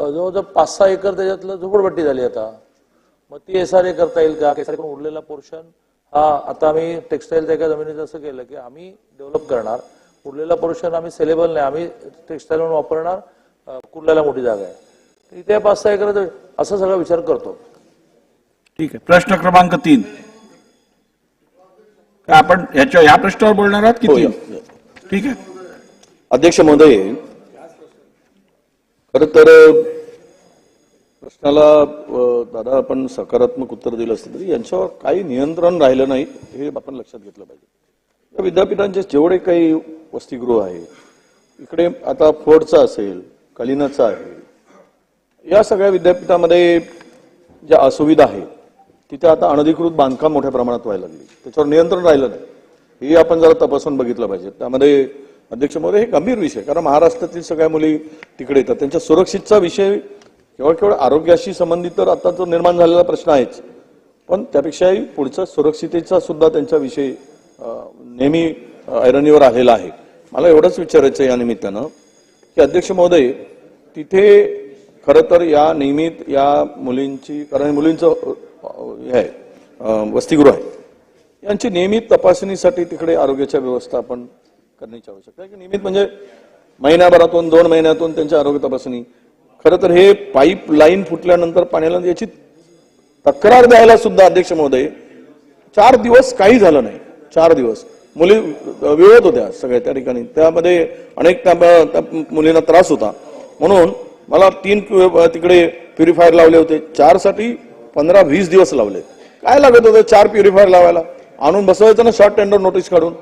जवळजवळ पाच सहा एकर त्याच्यातलं झोपडपट्टी झाली आता. मग ती एस आर ए करता येईल का? एस आर उरलेला पोर्शन हा आता आम्ही टेक्सटाईलच्या एका जमिनीचं असं केलं की आम्ही डेव्हलप करणार. उरलेला पोर्शन आम्ही सेलेबल नाही. आम्ही टेक्सटाईल म्हणून वापरणार. कुर्ल्याला मोठी जागा आहे. इथे पाच सहा एकर असा सगळा विचार करतो. ठीक आहे. प्रश्न क्रमांक तीन. काय आपण याच्या या प्रश्नावर बोलणार आहात की हो, ठीक आहे. अध्यक्ष महोदय खर तर प्रश्नाला दादा आपण सकारात्मक उत्तर दिलं असतं तरी यांच्यावर काही नियंत्रण राहिलं नाही हे आपण लक्षात घेतलं पाहिजे. या विद्यापीठांचे जेवढे काही वसतिगृह आहे इकडे आता फोर्डचा असेल कलिनाचा आहे या सगळ्या विद्यापीठामध्ये ज्या असुविधा आहेत तिथे आता अनधिकृत बांधकाम मोठ्या प्रमाणात व्हायला लागली. त्याच्यावर नियंत्रण राहिलं नाही. हे आपण जरा तपासून बघितलं पाहिजे. त्यामध्ये अध्यक्ष महोदय हे गंभीर विषय कारण महाराष्ट्रातील सगळ्या मुली तिकडे येतात. त्यांच्या सुरक्षितचा विषय केवळ केवळ आरोग्याशी संबंधित तर आता तो निर्माण झालेला प्रश्न आहेच. पण त्यापेक्षाही पुढचा सुरक्षितेचा सुद्धा त्यांचा विषय नेहमी ऐरणीवर आलेला आहे. मला एवढंच विचारायचं आहे या निमित्तानं की अध्यक्ष महोदय तिथे खरं तर या नियमित या मुलींची कारण मुलींचं हे आहे वसतिगृह आहे. यांची नियमित तपासणीसाठी तिकडे आरोग्याच्या व्यवस्था आपण करण्याची आवश्यकता आहे की नियमित म्हणजे महिन्याभरातून दोन महिन्यातून त्यांच्या आरोग्य तपासणी. खरं तर हे पाईप लाईन फुटल्यानंतर पाण्याला याची तक्रार द्यायला सुद्धा अध्यक्ष महोदय चार दिवस काही झालं नाही. चार दिवस. मुली विरोध होत्या सगळ्या त्या ठिकाणी. त्यामध्ये अनेक त्या मुलींना त्रास होता. म्हणून मला तीन तिकडे प्युरिफायर लावले होते. चारसाठी पंधरा वीस दिवस लावले काय लागत होतं चार प्युरिफायर लावायला? आणून बसवायचं ना शॉर्ट टेंडर नोटीस काढून?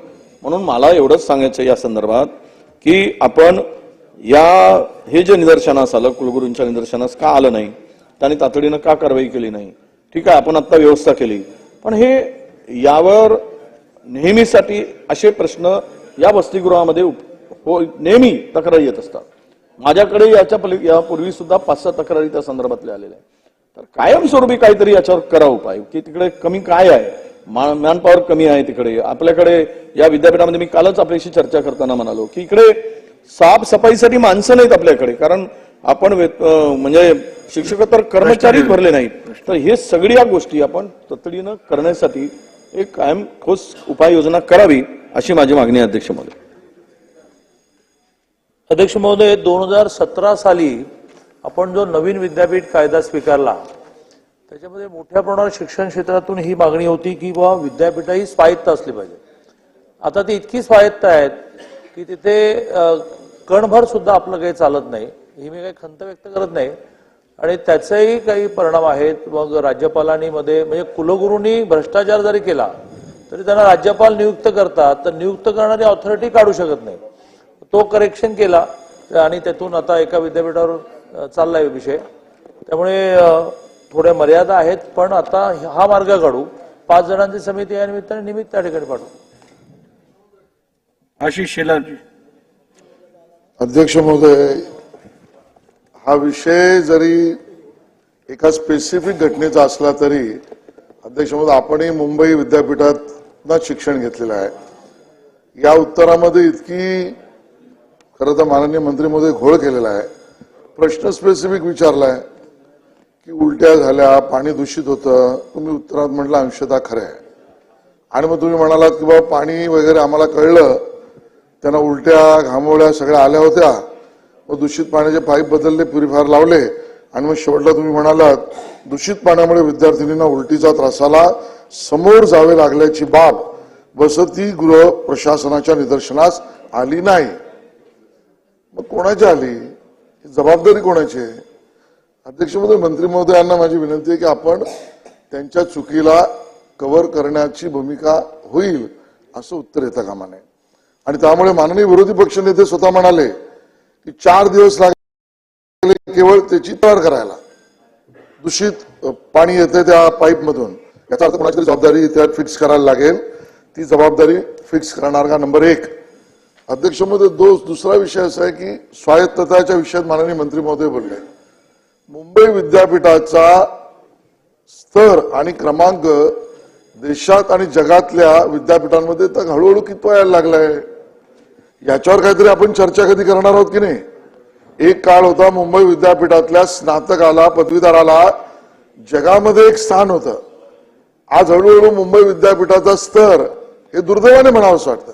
म्हणून मला एवढंच सांगायचं या संदर्भात की आपण या हे जे निदर्शनास आलं कुलगुरूंच्या निदर्शनास का आलं नाही? त्यांनी तातडीनं का कारवाई केली नाही? ठीक आहे आपण आता व्यवस्था केली. पण हे यावर नेहमीसाठी असे प्रश्न या वसतिगृहामध्ये उप- हो नेहमी तक्रारी येत असतात. माझ्याकडे याच्या पली यापूर्वी सुद्धा पाच सहा तक्रारी त्या संदर्भातल्या आलेल्या आहेत. तर कायमस्वरूपी काहीतरी याच्यावर करा उपाय की तिकडे कमी काय आहे? मॅनपॉवर कमी आहे तिकडे. आपल्याकडे या विद्यापीठामध्ये मी कालच आपल्याशी चर्चा करताना म्हणालो की इकडे साफसफाईसाठी माणसं नाहीत आपल्याकडे. कारण आपण म्हणजे शिक्षक तर कर्मचारीच भरले नाहीत. तर हे सगळी या गोष्टी आपण तातडीनं करण्यासाठी एक कायम ठोस उपाययोजना करावी अशी माझी मागणी आहे अध्यक्ष महोदय. अध्यक्ष महोदय दोन हजार सतरा साली आपण जो नवीन विद्यापीठ कायदा स्वीकारला त्याच्यामध्ये मोठ्या प्रमाणावर शिक्षण क्षेत्रातून ही मागणी होती की बाबा विद्यापीठ ही स्वायत्त असली पाहिजे. आता ती इतकी स्वायत्त आहेत की तिथे कणभर सुद्धा आपलं काही चालत नाही. ही मी काही खंत व्यक्त करत नाही. आणि त्याचेही काही परिणाम आहेत. मग राज्यपालांनी मध्ये म्हणजे कुलगुरूंनी भ्रष्टाचार जरी केला तरी त्यांना राज्यपाल नियुक्त करतात. तर नियुक्त करणारी ऑथॉरिटी काढू शकत नाही. तो करेक्शन केला. आणि त्यातून आता एका विद्यापीठावर चाललाय विषय. त्यामुळे थोड्या मर्यादा आहेत पण आता हा मार्ग काढू पाच जणांची समिती या निमित्ताने निमित्त त्या ठिकाणी पाठवू. आशिष शेलार. अध्यक्ष महोदय हा विषय जरी एका स्पेसिफिक घटनेचा असला तरी अध्यक्ष महोदय आपणही मुंबई विद्यापीठात शिक्षण घेतलेलं आहे. या उत्तरामध्ये इतकी खरं तर माननीय मंत्री महोदय घोळ केलेला आहे. प्रश्न स्पेसिफिक विचारलाय. की उलट्या झाल्या पाणी दूषित होतं. तुम्ही उत्तरात म्हटलं अंशतः खरं आहे. आणि मग तुम्ही म्हणालात की बाबा पाणी वगैरे आम्हाला कळलं त्यांना उलट्या घामोळ्या सगळ्या आल्या होत्या. मग दूषित पाण्याचे पाईप बदलले प्युरिफायर लावले. आणि मग शेवटला तुम्ही म्हणालात दूषित पाण्यामुळे विद्यार्थिनींना उलटीचा त्रासाला समोर जावे लागल्याची बाब वसतिगृह प्रशासनाच्या निदर्शनास आली नाही. मग कोणाची आली? जबाबदारी कोणाची आहे? अध्यक्ष महोदय मंत्री महोदयांना माझी विनंती आहे की आपण त्यांच्या चुकीला कव्हर करण्याची भूमिका होईल असं उत्तर येतं कामा नये आणि त्यामुळे माननीय विरोधी पक्षनेते स्वतः म्हणाले की चार दिवस लागले केवळ त्याची तयार करायला. दूषित पाणी येते त्या पाईप मधून याचा अर्थ कोणाची जबाबदारी त्यात फिक्स करायला लागेल. ती जबाबदारी फिक्स करणार का? नंबर एक. अध्यक्ष महोदय दोष दुसरा विषय असा आहे की स्वायत्तताच्या विषयात माननीय मंत्री महोदय बोलले. मुंबई विद्यापीठाचा स्तर आणि क्रमांक देशात आणि जगातल्या विद्यापीठांमध्ये तर हळूहळू कितवा यायला लागलाय? याच्यावर काहीतरी आपण चर्चा कधी करणार आहोत की नाही? एक काळ होता मुंबई विद्यापीठातल्या स्नातकाला पदवीधराला जगामध्ये एक स्थान होतं. आज हळूहळू मुंबई विद्यापीठाचा स्तर हे दुर्दैवाने म्हणावंसं वाटतं.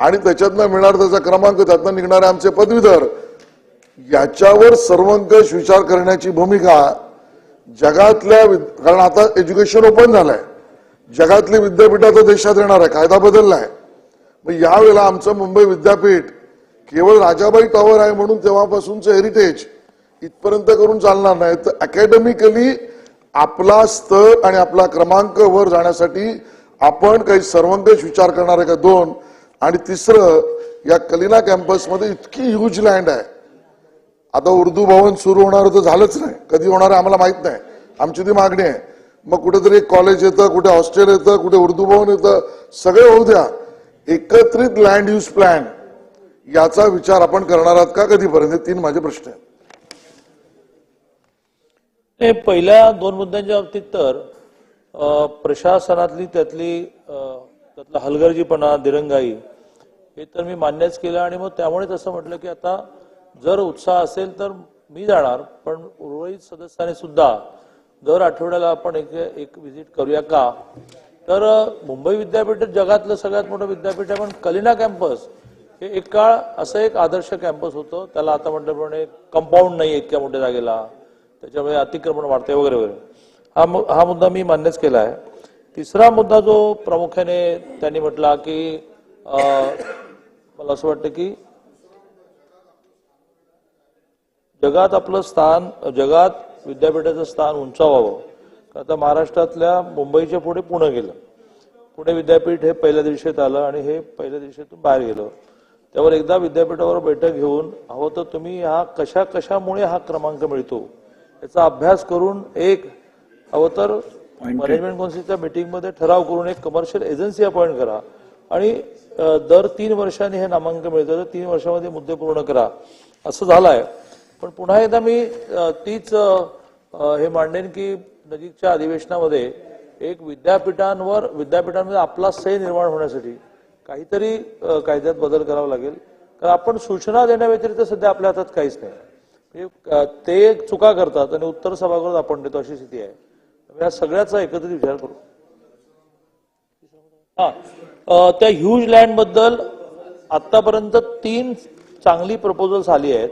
आणि त्याच्यातनं मिळणार त्याचा क्रमांक त्यातनं निघणारे आमचे पदवीधर याच्यावर सर्वंकष विचार करण्याची भूमिका जगातल्या विद- कारण आता एज्युकेशन ओपन झालंय. जगातली विद्यापीठ आता देशात येणार आहे. कायदा बदललाय. मग यावेळेला आमचं मुंबई विद्यापीठ केवळ राजाबाई टॉवर आहे म्हणून तेव्हापासूनचं हेरिटेज इथपर्यंत करून चालणार नाही. तर अकॅडमिकली आपला स्तर आणि आपला क्रमांक वर जाण्यासाठी आपण काही सर्वंकष विचार करणार आहे का? दोन. आणि तिसरं या कलिना कॅम्पसमध्ये इतकी ह्यूज लँड आहे. आता उर्दू भवन सुरू होणार होतं झालंच नाही. कधी होणार आम्हाला माहीत नाही. आमची ती मागणी आहे. मग कुठेतरी एक कॉलेज येतं कुठे हॉस्टेल येतं कुठे उर्दू भवन येतं सगळे होऊ द्या. एकत्रित लँड यूज प्लॅन याचा विचार आपण करणार आहात का कधीपर्यंत? तीन माझे प्रश्न आहेत. हे पहिल्या दोन मुद्द्यांच्या बाबतीत तर प्रशासनातली त्यातली त्यातला हलगर्जीपणा दिरंगाई हे तर मी मान्यच केलं आणि मग त्यामुळेच असं म्हटलं की आता जर उत्साह असेल तर मी जाणार पण उर्वरित सदस्याने सुद्धा दर आठवड्याला आपण एक एक व्हिजिट करूया का? तर मुंबई विद्यापीठ जगातलं सगळ्यात मोठं विद्यापीठ आहे पण कलिना कॅम्पस हे एक काळ असं एक आदर्श कॅम्पस होतं. त्याला आता म्हटल्याप्रमाणे कंपाऊंड नाही इतक्या मोठ्या जागेला. त्याच्यामुळे अतिक्रमण वाढते वगैरे वगैरे. हा हा मुद्दा मी मान्यच केला आहे. तिसरा मुद्दा जो प्रामुख्याने त्यांनी म्हटला की मला असं वाटतं की जगात आपलं स्थान जगात विद्यापीठाचं स्थान उंचावावं. आता महाराष्ट्रातल्या मुंबईच्या पुढे पुणे गेलं. पुणे विद्यापीठ हे पहिल्या दिवशीत आलं आणि हे पहिल्या दिवशीतून बाहेर गेलं. त्यावर एकदा विद्यापीठावर बैठक घेऊन हवं तर तुम्ही हा कशा कशामुळे हा क्रमांक मिळतो? याचा अभ्यास करून एक हवं तर मॅनेजमेंट काउन्सिलच्या मीटिंगमध्ये ठराव करून एक कमर्शियल एजन्सी अपॉइंट करा. आणि दर तीन वर्षांनी हे नामांकन मिळतं तर तीन वर्षामध्ये मुद्दे पूर्ण करा. असं झालंय. पण पुन्हा एकदा मी तीच हे मांडेन की नजीकच्या अधिवेशनामध्ये एक विद्यापीठांवर विद्यापीठांमध्ये आपला सय निर्माण होण्यासाठी काहीतरी कायद्यात बदल करावा लागेल. कारण आपण सूचना देण्याव्यतिरिक्त सध्या आपल्या हातात काहीच नाही. ते चुका करतात आणि उत्तर सभागृहात आपण देतो अशी स्थिती आहे. या सगळ्याचा एकत्रित विचार करू. हा. त्या ह्यूज लँडबद्दल आतापर्यंत तीन चांगली प्रपोजल्स आली आहेत.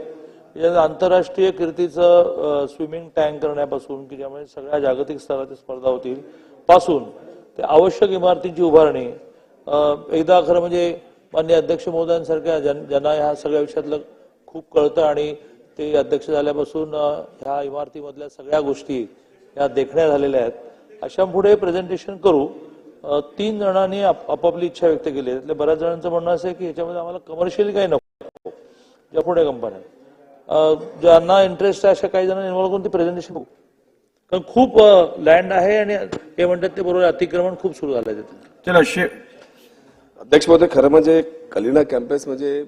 ज्यात आंतरराष्ट्रीय कीर्तीचं स्विमिंग टँक करण्यापासून की ज्यामुळे सगळ्या जागतिक स्तराच्या स्पर्धा होतील पासून ते आवश्यक इमारतींची उभारणी एकदा खरं म्हणजे मान्य अध्यक्ष महोदयांसारख्या जन ज्यांना ह्या सगळ्या विषयातलं खूप कळतं आणि ते अध्यक्ष झाल्यापासून ह्या इमारतीमधल्या सगळ्या गोष्टी ह्या देखण्या झालेल्या आहेत. अशा पुढे प्रेझेंटेशन करू तीन जणांनी आप- आपापली इच्छा व्यक्त केली आहे. त्यातल्या बऱ्याच जणांचं म्हणणं असं आहे की ह्याच्यामध्ये आम्हाला कमर्शियल काही नको. ज्या पुढे कंपन्या आहेत. ज्यांना इंटरेस्ट आहे अशा काही जणांनी इन्व्हॉल्व करून ती प्रेझेंटेशन बघू. कारण खूप लँड आहे आणि ते म्हणतात ते बरोबर अतिक्रमण खूप सुरू झालंय तिथे. चला शे अध्यक्ष महोदय खरं म्हणजे कलिना कॅम्पस म्हणजे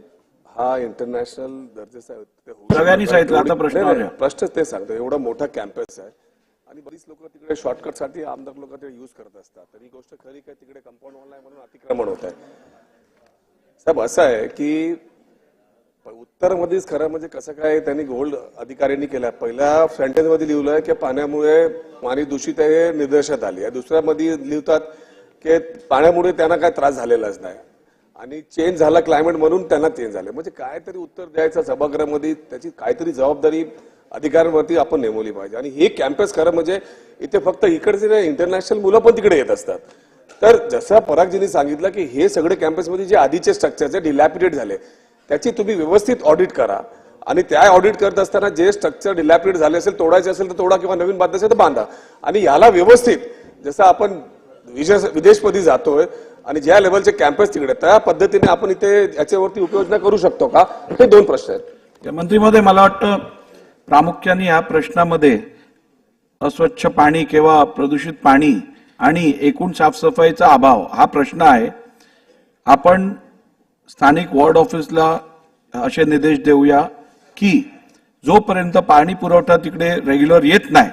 हा इंटरनॅशनल दर्जाचा सगळ्यांनी. सांगितलं, आता प्रश्न ते सांगतो. एवढा मोठा कॅम्पस आहे. आणि बरीच लोक तिकडे शॉर्टकटसाठी आमदार लोक ते युज करत असतात. तर ही गोष्ट खरी काय तिकडे कंपाऊंड वॉल आहे म्हणून अतिक्रमण होत आहे? साहेब असं आहे की उत्तरमध्येच खरं म्हणजे कसं काय त्यांनी गोल्ड अधिकाऱ्यांनी केलं. पहिल्या सेंटेन्समध्ये लिहिलंय की पाण्यामुळे पाणी दूषित आहे हे निदर्शनात आली. आहे दुसऱ्या मध्ये लिहितात की पाण्यामुळे त्यांना काय त्रास झालेलाच नाही. आणि चेंज झाला क्लायमेट म्हणून त्यांना चेंज झाले. म्हणजे काहीतरी उत्तर द्यायचं सभागृहामध्ये त्याची काहीतरी जबाबदारी अधिकाऱ्यांवरती आपण नेमवली पाहिजे. आणि हे कॅम्पस खरं म्हणजे इथे फक्त इकडचे नाही इंटरनॅशनल मुलं पण तिकडे येत असतात. तर जसं परागजींनी सांगितलं की हे सगळे कॅम्पसमध्ये जे आधीचे स्ट्रक्चर डिलॅपिडेट झाले. त्याची तुम्ही व्यवस्थित ऑडिट करा. आणि त्या ऑडिट करत असताना जे स्ट्रक्चर डिलॅपिड झाले असेल तोडायचे असेल तर तोडा किंवा नवीन बांधायचं तर बांधा. आणि याला व्यवस्थित जसं आपण विदेश विदेशमध्ये जातोय आणि ज्या लेवलचे कॅम्पस तिकडे त्या पद्धतीने आपण इथे याच्यावरती उपयोजना करू शकतो का? हे दोन प्रश्न आहेत. त्या मंत्रीमध्ये मला वाटतं प्रामुख्याने या प्रश्नामध्ये अस्वच्छ पाणी किंवा प्रदूषित पाणी आणि एकूण साफसफाईचा अभाव हा प्रश्न आहे. आपण स्थानिक वॉर्ड ऑफिसला असे निर्देश देऊया की जोपर्यंत पाणी पुरवठा तिकडे रेग्युलर येत नाही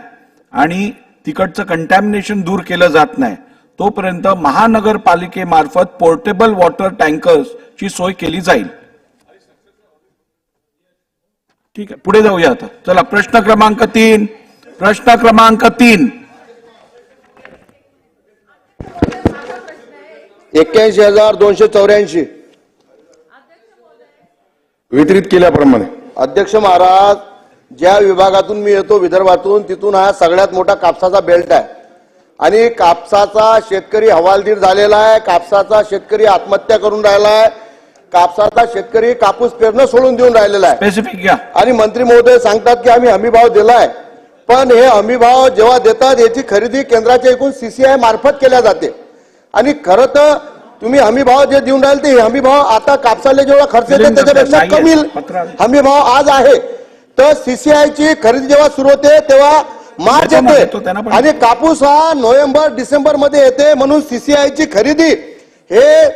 आणि तिकडचं कंटॅमिनेशन दूर केलं जात नाही तोपर्यंत महानगरपालिकेमार्फत पोर्टेबल वॉटर टँकर्सची सोय केली जाईल. ठीक आहे पुढे जाऊया आता. चला प्रश्न क्रमांक तीन. प्रश्न क्रमांक तीन. एक्क्याऐंशी हजार दोनशे चौऱ्याऐंशी. वितरित केल्याप्रमाणे. अध्यक्ष महाराज ज्या विभागातून मी येतो विदर्भातून तिथून हा सगळ्यात मोठा कापसाचा बेल्ट आहे. आणि कापसाचा शेतकरी हवालदिल झालेला आहे कापसाचा शेतकरी आत्महत्या करून राहिला आहे कापसाचा शेतकरी कापूस पेरणं सोडून देऊन राहिलेला आहे. स्पेसिफिक घ्या आणि मंत्री महोदय सांगतात की आम्ही हमीभाव दिलाय पण हे हमीभाव जेव्हा देतात याची खरेदी केंद्राच्या एकूण सीसीआय मार्फत केल्या जाते. आणि खरं तर तुम्ही हमीभाव जे देऊन राहिले ते हमीभाव आता कापसाला जेवढा खर्च येतो त्याच्यापेक्षा कमी आलं. हमीभाव आज आहे. तर सीसीआय ची खरेदी जेव्हा सुरू होते तेव्हा मार्च येते. आणि कापूस हा नोव्हेंबर डिसेंबरमध्ये येते म्हणून सीसीआय ची खरेदी हे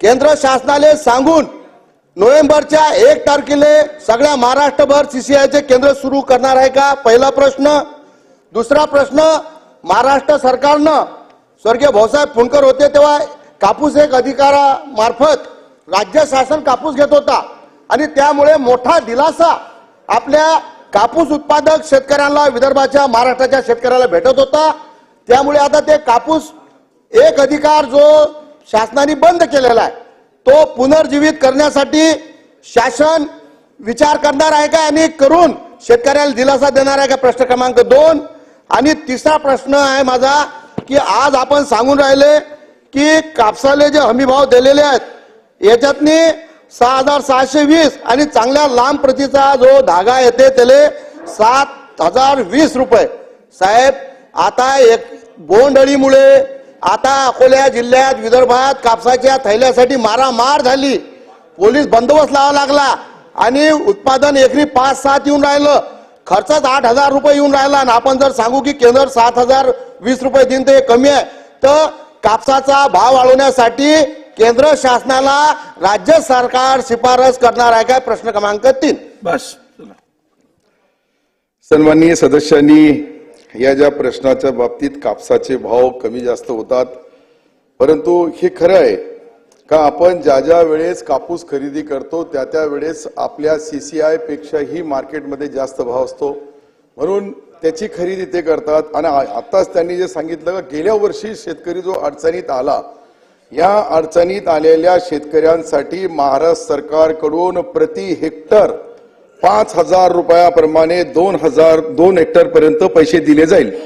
केंद्र शासनाने सांगून नोव्हेंबरच्या एक तारखेला सगळ्या महाराष्ट्रभर सीसीआयचे केंद्र सुरू करणार आहे का? पहिला प्रश्न. दुसरा प्रश्न महाराष्ट्र सरकारनं स्वर्गीय भाऊसाहेब फुंडकर होते तेव्हा कापूस एक अधिकारामार्फत राज्य शासन कापूस घेत होता. आणि त्यामुळे मोठा दिलासा आपल्या कापूस उत्पादक शेतकऱ्यांना विदर्भाच्या महाराष्ट्राच्या शेतकऱ्याला भेटत होता. त्यामुळे आता ते कापूस एक अधिकार जो शासनाने बंद केलेला आहे तो पुनर्जीवित करण्यासाठी शासन विचार करणार आहे का? आणि करून शेतकऱ्याला दिलासा देणार आहे का? प्रश्न क्रमांक दोन. आणि तिसरा प्रश्न आहे माझा की आज आपण सांगून राहिले की कापसाले जे हमीभाव दिलेले आहेत याच्यातनी सहा हजार सहाशे वीस आणि चांगल्या लांब प्रतीचा जो धागा येते त्याले सात हजार वीस रुपये. साहेब आता एक बोंडअळीमुळे आता अकोल्या जिल्ह्यात विदर्भात कापसाच्या थैल्यासाठी मारामार झाली. पोलीस बंदोबस्त लावा लागला आणि उत्पादन एकरी पाच सात येऊन राहिलं. खर्चच आठ हजार रुपये येऊन राहिला आणि आपण जर सांगू की केंद्र सात हजार वीस रुपये देईन ते कमी आहे तर कापसाचा भाव वाढवण्यासाठी केंद्र शासनाला राज्य सरकार शिफारस करणार आहे काय प्रश्न क्रमांक तीन? बस चला. सन्माननीय सदस्यांनी या ज्या प्रश्नाच्या बाबतीत कापसाचे भाव कमी जास्त होतात परंतु हे खरं आहे का आपण ज्या ज्या वेळेस कापूस खरेदी करतो त्या त्या वेळेस आपल्या सीसीआय पेक्षाही मार्केटमध्ये जास्त भाव असतो. म्हणून त्याची खरेदी ते करतात. आणि आ- आताच त्यांनी जे सांगितलं गेल्या वर्षी शेतकरी जो अडचणीत आला या अडचणीत आलेल्या शेतकऱ्यांसाठी महाराष्ट्र सरकारकडून प्रति हेक्टर पाच हजार रुपयाप्रमाणे दोन हजार दोन हेक्टर पर्यंत पैसे दिले जाईल.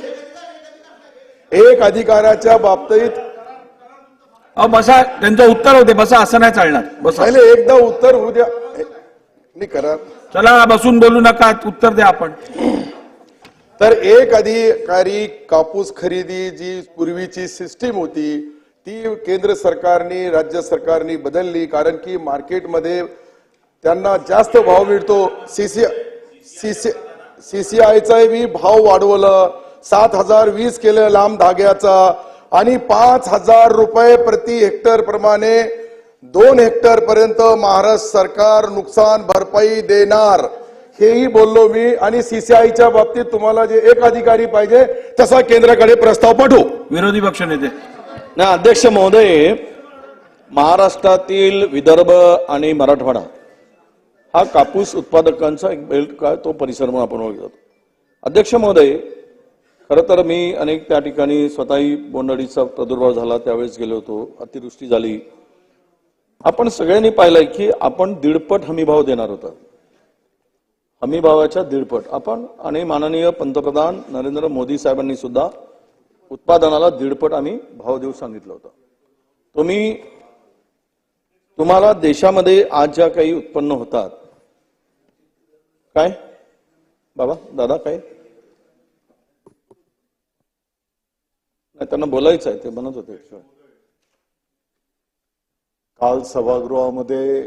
एक अधिकाराच्या बाबतीत बसा त्यांचं उत्तर होते बसा असं नाही चालणार. बसा. एकदा उत्तर होऊ द्या. नाही करा. चला बसून बोलू नका उत्तर द्या आपण. तर एक अधिकारी कापूस खरेदी जी पूर्वीची सिस्टीम होती ती केंद्र सरकारने राज्य सरकारने बदलली कारण की मार्केटमध्ये त्यांना जास्त भाव मिळतो. सीसी सीसी सीसीआयचा बी भाव वाढवलं. सात हजार वीस केलं लांब धाग्याचा. आणि पाच हजार रुपये प्रति हेक्टर प्रमाणे दोन हेक्टर पर्यंत महाराष्ट्र सरकार नुकसान भरपाई देणार. हेही बोललो मी आणि सीसीआयच्या बाबतीत तुम्हाला जे एक अधिकारी पाहिजे तसा केंद्राकडे प्रस्ताव पाठवू. विरोधी पक्ष नेते. ना अध्यक्ष महोदय महाराष्ट्रातील विदर्भ आणि मराठवाडा हा कापूस उत्पादकांचा एक बेल्ट काय तो परिसर म्हणून आपण ओळखतो अध्यक्ष महोदय खरं तर मी अनेक त्या ठिकाणी स्वतःही बोंडअळीचा प्रादुर्भाव झाला त्यावेळेस गेलो होतो अतिवृष्टी झाली. आपण सगळ्यांनी पाहिलंय की आपण दीडपट हमीभाव देणार होता. हमीभावाच्या दीडपट. आपण आणि माननीय पंतप्रधान नरेंद्र मोदी साहेबांनी सुद्धा उत्पादनाला दीडपट आम्ही भाव देऊ सांगितलं होतं. तुम्ही तुम्हाला देशामध्ये आज ज्या काही उत्पन्न होतात काय? बाबा दादा काय? नाही त्यांना बोलायचं आहे ते म्हणत होते काल सभागृहामध्ये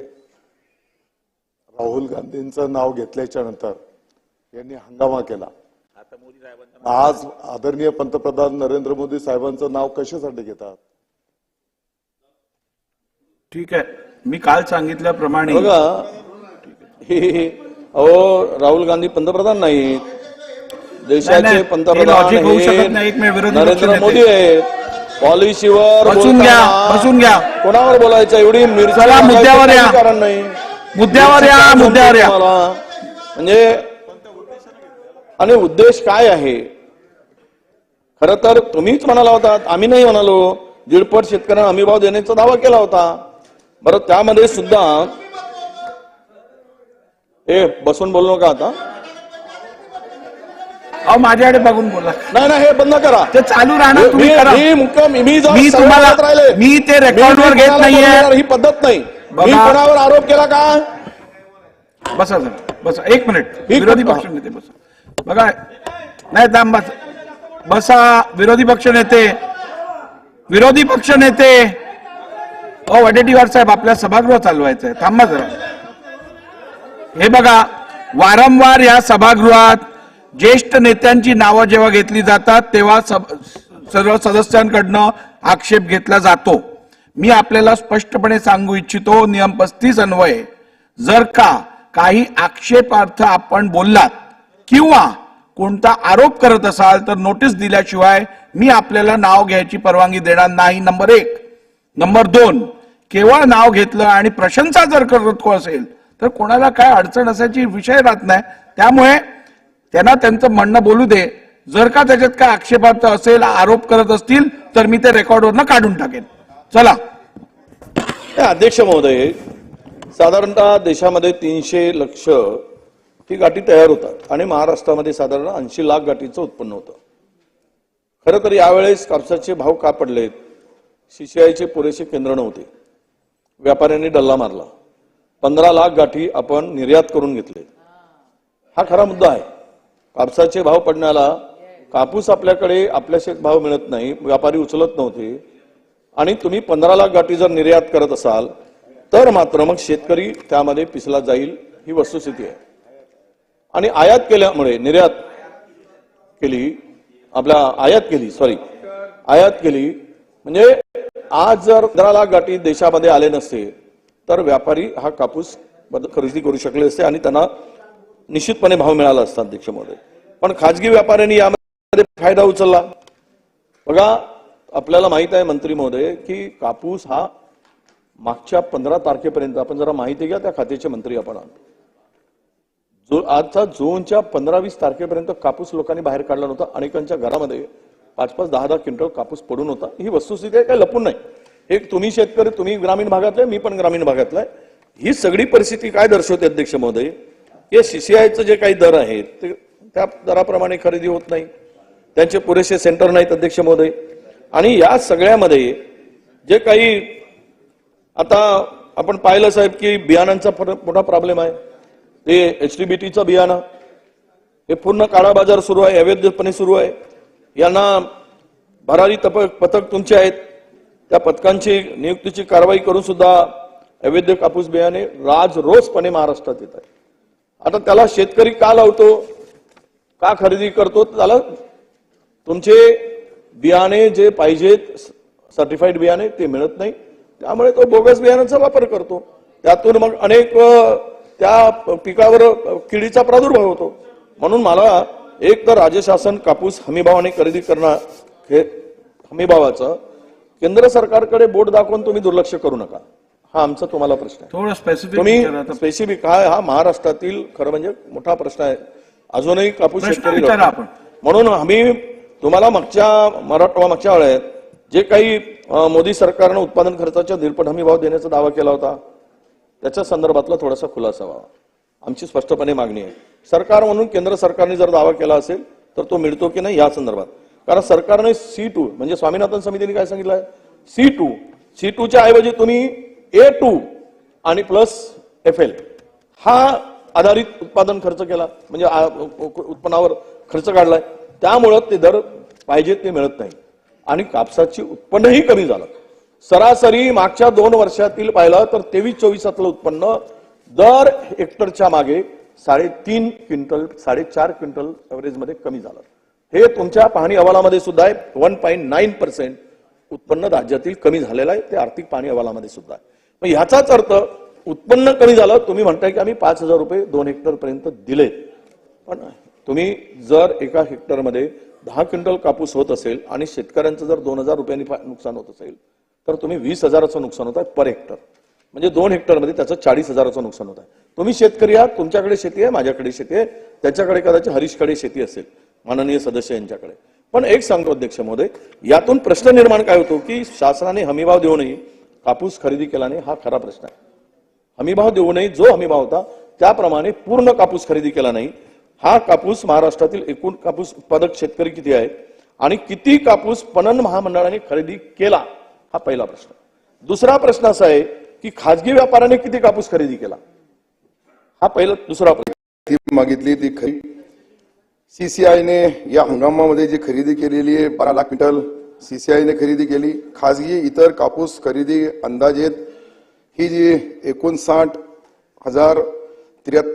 राहुल गांधींचं नाव घेतल्याच्या नंतर यांनी हंगामा केला. आज आदरणीय पंतप्रधान नरेंद्र मोदी साहेबांचं नाव कशासाठी घेतात? ठीक आहे. मी काल सांगितल्याप्रमाणे बघा हे अहो राहुल गांधी पंतप्रधान नाही देशाचे पंतप्रधान नरेंद्र. मोदी आहेत. पॉलिसीवर बसून घ्या, बसून घ्या. कोणावर बोलायचं? एवढी लावायचं मुद्द्यावर. कारण नाही. मुद्द्यावर या मुद्द्यावर या. म्हणजे आणि उद्देश काय आहे? खर तर तुम्हीच म्हणाला होता आम्ही नाही म्हणालो. दीडपट शेतकऱ्यांना हमीभाव देण्याचा दावा केला होता. बरं त्यामध्ये सुद्धा ए बसून बोलू नका आता. अहो माझ्याकडे बघून बोला. नाही नाही हे बंद करा. ते चालू राहणार तुम्ही मी करा. मी मी जर मी तुम्हाला- सर्वात राहिले. मी ते रेकॉर्डवर घेत नाहीये. ही पद्धत नाही. मी. कोणावर आरोप केला का? बसा सर बसा. एक मिनिट. विरोधी पक्ष नेते बसा. बघा. नाही थांब बस. बसा. विरोधी पक्ष नेते. विरोधी पक्ष नेते. ओ वडेट्टीवार साहेब आपल्या सभागृह चालवायचं आहे थांबा जरा. हे बघा. वारंवार या सभागृहात ज्येष्ठ नेत्यांची नावं जेव्हा घेतली जातात तेव्हा सर्व सदस्यांकडनं आक्षेप घेतला जातो. मी आपल्याला स्पष्टपणे सांगू इच्छितो नियम पस्तीस अन्वये. जर का काही आक्षेपार्थ आपण बोललात किंवा कोणता आरोप करत असाल तर नोटीस दिल्याशिवाय मी आपल्याला नाव घ्यायची परवानगी देणार नाही. नंबर एक. नंबर दोन. केवळ नाव घेतलं आणि प्रशंसा जर करत असेल तर कोणाला काय अडचण असायची विषय राहत नाही. त्यामुळे त्यांना त्यांचं म्हणणं बोलू दे. जर का त्याच्यात काय आक्षेपार्थ असेल आरोप करत असतील तर मी ते रेकॉर्डवरनं काढून टाकेन. चला. हे अध्यक्ष महोदय साधारणतः देशामध्ये तीनशे लक्ष ही गाठी तयार होतात आणि महाराष्ट्रामध्ये साधारण ऐंशी लाख गाठीचं उत्पन्न होतं. खरं तर यावेळेस कापसाचे भाव का पडलेत? सीसीआयचे पुरेसे केंद्र नव्हते. व्यापाऱ्यांनी डल्ला मारला. पंधरा लाख गाठी आपण निर्यात करून घेतले. हा खरा मुद्दा आहे. कापसाचे भाव पडण्याला कापूस आपल्याकडे आपल्या शेत भाव मिळत नाही व्यापारी उचलत नव्हते आणि तुम्ही पंधरा लाख गाठी जर निर्यात करत असाल तर मात्र मग शेतकरी त्यामध्ये पिसला जाईल ही वस्तुस्थिती आहे. आणि आयात केल्यामुळे निर्यात केली आपल्या आयात केली सॉरी आयात केली म्हणजे आज जर पंधरा लाख गाठी देशामध्ये आले नसते तर व्यापारी हा कापूस खरेदी करू शकले असते आणि त्यांना निश्चितपणे भाव मिळाला असता अध्यक्ष महोदय. पण खाजगी व्यापाऱ्यांनी यामध्ये फायदा उचलला. बघा आपल्याला माहीत आहे मंत्री महोदय की कापूस हा मागच्या पंधरा तारखेपर्यंत आपण जरा माहिती घ्या त्या खात्याचे मंत्री आपण जो आजचा जूनच्या पंधरा वीस तारखेपर्यंत कापूस लोकांनी बाहेर काढला नव्हता अनेकांच्या घरामध्ये पाच पाच दहा दहा क्विंटल कापूस पडून होता. ही वस्तुस्थिती आहे काही लपून नाही. हे तुम्ही शेतकरी तुम्ही ग्रामीण भागातले मी पण ग्रामीण भागातला आहे ही सगळी परिस्थिती काय दर्शवते अध्यक्ष महोदय? हे सीसीआयचं जे काही दर आहेत ते त्या दराप्रमाणे खरेदी होत नाही. त्यांचे पुरेसे सेंटर नाहीत अध्यक्ष महोदय. आणि या सगळ्यामध्ये जे काही आता आपण पाहिलं साहेब की बियाणांचा मोठा प्रॉब्लेम आहे. ते एच डी बी टीचं बियाणं हे पूर्ण काळा बाजार सुरू आहे अवैधपणे सुरू आहे. यांना भरारी तप पथक तुमचे आहेत. त्या पथकांची नियुक्तीची कारवाई करून सुद्धा अवैध कापूस बियाणे राज रोजपणे महाराष्ट्रात येत आहे आता त्याला शेतकरी का लावतो का खरेदी करतो त्याला तुमचे बियाणे जे पाहिजेत सर्टिफाईड बियाणे ते मिळत नाही. त्यामुळे तो बोगस बियाण्याचा वापर करतो. त्यातून मग अनेक त्या पिकावर किडीचा प्रादुर्भाव होतो. म्हणून मला एक तर राज्य शासन कापूस हमीभावाने खरेदी करणं हे हमीभावाचं केंद्र सरकारकडे बोट दाखवून तुम्ही दुर्लक्ष करू नका. हा आमचा तुम्हाला प्रश्न आहे. थोडं स्पेसिफिक तुम्ही स्पेसिफिक हा हा महाराष्ट्रातील खरं म्हणजे मोठा प्रश्न आहे. अजूनही कापूस शेतकरी. म्हणून आम्ही तुम्हाला मागच्या मराठवा मागच्या वेळेत जे काही मोदी सरकारनं उत्पादन खर्चाच्या दीडपट हमी भाव देण्याचा दावा केला होता त्याच्या संदर्भातला थोडासा खुलासा व्हावा. आमची स्पष्टपणे मागणी आहे. सरकार म्हणून केंद्र सरकारने जर दावा केला असेल तर तो मिळतो की नाही या संदर्भात. कारण सरकारने सी टू म्हणजे स्वामीनाथन समितीने काय सांगितलं आहे सी टू सी टूच्या ऐवजी तुम्ही ए टू आणि प्लस एफ एल हा आधारित उत्पादन खर्च केला म्हणजे उत्पन्नावर खर्च काढलाय. त्यामुळं ते दर पाहिजे ते मिळत नाही. आणि कापसाची उत्पन्नही कमी झालं. सरासरी मागच्या दोन वर्षातील पाहिलं तर तेवीस चोवीसातलं उत्पन्न दर हेक्टरच्या मागे साडेतीन क्विंटल साडेचार क्विंटलमध्ये कमी झालं. हे तुमच्या पाहणी अहवालामध्ये सुद्धा आहे. वन पॉईंट नाईन पर्सेंट उत्पन्न राज्यातील कमी झालेलं आहे. ते आर्थिक पाणी अहवालामध्ये सुद्धा आहे. मग ह्याचाच अर्थ उत्पन्न कमी झालं. तुम्ही म्हणताय की आम्ही पाच हजार रुपये दोन हेक्टर पर्यंत दिले. पण तुम्ही जर एका हेक्टरमध्ये दहा क्विंटल कापूस होत असेल आणि शेतकऱ्यांचं जर दोन हजार रुपयांनी नुकसान होत असेल तर तुम्ही वीस हजाराचं नुकसान होत आहे पर हेक्टर. म्हणजे दोन हेक्टरमध्ये त्याचं चाळीस हजाराचं नुकसान होत आहे. तुम्ही शेतकरी आहात तुमच्याकडे शेती आहे माझ्याकडे शेती आहे त्याच्याकडे कदाचित हरीशकडे शेती असेल माननीय सदस्य यांच्याकडे. पण एक सांगतो अध्यक्ष महोदय यातून प्रश्न निर्माण काय होतो की शासनाने हमीभाव देऊनही कापूस खरेदी केला नाही हा खरा प्रश्न आहे. हमीभाव देऊनही जो हमीभाव होता त्याप्रमाणे पूर्ण कापूस खरेदी केला नाही हा कापूस महाराष्ट्रातील एकूण कापूस उत्पादक शेतकरी किती आहेत? आणि किती कापूस पणन महामंडळाने खरेदी केला? हा पहिला प्रश्न. दुसरा प्रश्न असा आहे की खाजगी व्यापाऱ्याने किती कापूस खरेदी केला? हा पहिला दुसरा प्रश्न. मागितली ती खरी. सीसीआयने या हंगामामध्ये जी खरेदी केलेली आहे बारा लाख क्विंटल सीसीआयने खरेदी केली. खाजगी इतर कापूस खरेदी अंदाजेत ही जी एकोणसाठ हजार त्र्याहत्तर